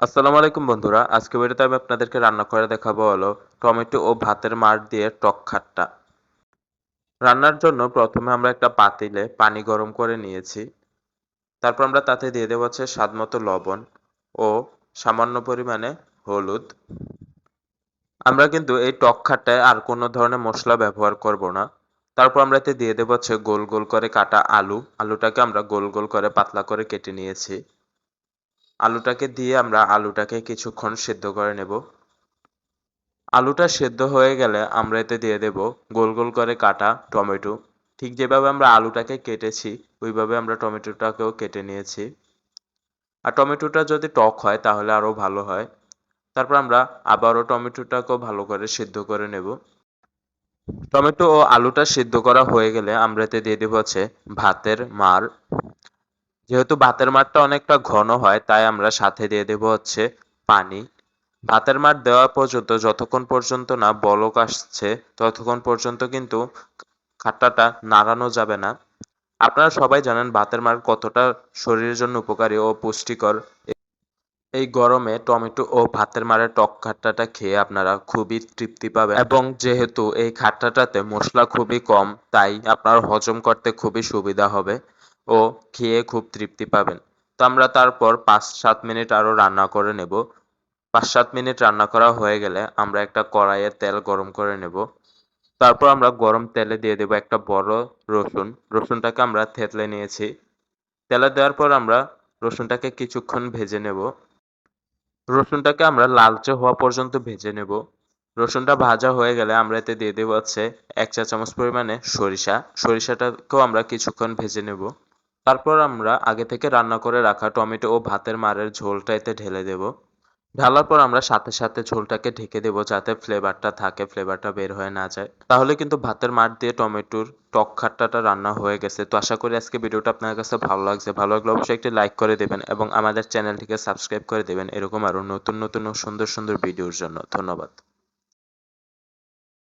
আসসালামু আলাইকুম বন্ধুরা, আজকে ভিডিওতে আমি আপনাদেরকে রান্না করে দেখাবো হলো টমেটো ও ভাতের মাড় দিয়ে টক খাট্টা। রান্নার জন্য প্রথমে আমরা একটা পাতিলে পানি গরম করে নিয়েছি। তারপর আমরা তাতে দিয়ে দেবো হচ্ছে স্বাদ মতো লবণ ও সামান্য পরিমাণে হলুদ। আমরা কিন্তু এই টক খাট্টায় আর কোনো ধরনের মশলা ব্যবহার করব না। তারপর আমরা এতে দিয়ে দেবো হচ্ছে গোল গোল করে কাটা আলু। আলুটাকে আমরা গোল গোল করে পাতলা করে কেটে নিয়েছি। আলুটাকে দিয়ে আমরা আলুটাকে কিছুক্ষণ সেদ্ধ করে নেব। আলুটা সেদ্ধ হয়ে গেলে আমরা এতে দিয়ে দেব গোল গোল করে কাটা টমেটো। ঠিক যেভাবে আমরা আলুটাকে কেটেছি, ওইভাবে আমরা টমেটোটাকেও কেটে নিয়েছি। আর টমেটোটা যদি টক হয় তাহলে আরও ভালো হয়। তারপর আমরা আবারও টমেটোটাকেও ভালো করে সেদ্ধ করে নেব। টমেটো ও আলুটা সেদ্ধ করা হয়ে গেলে আমরা এতে দিয়ে দেবো হচ্ছে ভাতের মার। যেহেতু ভাতের মারটা অনেকটা ঘন হয়, তাই আমরা সাথে দিয়ে দেব হচ্ছে পানি। ভাতের মার দেওয়া পর্যন্ত যতক্ষণ পর্যন্ত না বলক আসছে, ততক্ষণ পর্যন্ত কিন্তু খাট্টাটা নাড়ানো যাবে না। আপনারা সবাই জানেন ভাতের মার কতটা শরীরের জন্য উপকারী ও পুষ্টিকর। এই গরমে টমেটো ও ভাতের মারের টক খাট্টাটা খেয়ে আপনারা খুবই তৃপ্তি পাবেন। এবং যেহেতু এই খাট্টাটাতে মশলা খুবই কম, তাই আপনার হজম করতে খুবই সুবিধা হবে। ও খেয়ে খুব তৃপ্তি পাবেন। তো আমরা তারপর পাঁচ সাত মিনিট আরও রান্না করে নেব। পাঁচ সাত মিনিট রান্না করা হয়ে গেলে আমরা একটা কড়াইয়ে তেল গরম করে নেব। তারপর আমরা গরম তেলে দিয়ে দেবো একটা বড় রসুন। রসুনটাকে আমরা থেতলে নিয়েছি। তেলে দেওয়ার পর আমরা রসুনটাকে কিছুক্ষণ ভেজে নেব। রসুনটাকে আমরা লালচে হওয়া পর্যন্ত ভেজে নেব। রসুনটা ভাজা হয়ে গেলে আমরা এতে দিয়ে দেবো হচ্ছে এক চা চামচ পরিমাণে সরিষা। সরিষাটাকেও আমরা কিছুক্ষণ ভেজে নেব। তারপর আমরা আগে থেকে রান্না করে রাখা টমেটো ও ভাতের মারের ঝোলটা এতে ঢেলে দেব। ঢালার পর আমরা সাথে সাথে ঝোলটাকে ঢেকে দেবো যাতে ফ্লেভারটা থাকে ফ্লেভারটা বের হয়ে না যায়। তাহলে কিন্তু ভাতের মার দিয়ে টমেটোর টক খাট্টাটা রান্না হয়ে গেছে। তো আশা করি আজকে ভিডিওটা আপনার কাছে ভালো লাগছে। ভালো লাগলে অবশ্যই একটি লাইক করে দেবেন এবং আমাদের চ্যানেলটিকে সাবস্ক্রাইব করে দেবেন। এরকম আরও নতুন নতুন সুন্দর সুন্দর ভিডিওর জন্য। ধন্যবাদ।